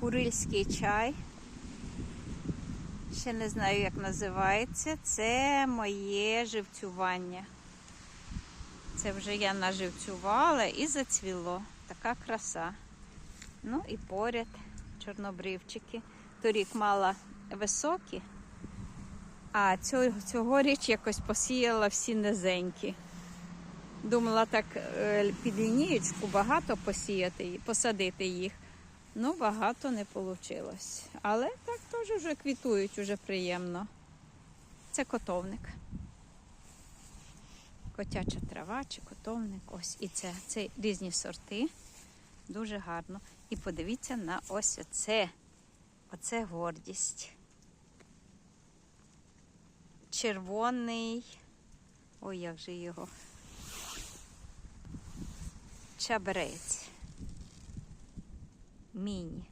Курильський чай. Ще не знаю, як називається. Це моє живцювання. Це вже я наживцювала і зацвіло. Така краса. Ну і поряд чорнобривчики. Торік мала високі, а цього, цьогоріч якось посіяла всі низенькі. Думала так е, під лінієчку багато посіяти, посадити їх. Ну, багато не вийшло. Але так теж вже квітують, уже приємно. Це котовник. Котяча трава чи котовник. Ось і це. Це різні сорти. Дуже гарно. І подивіться на ось оце. Оце гордість. Червоний. Ой, як же його. Чабрець. Mean.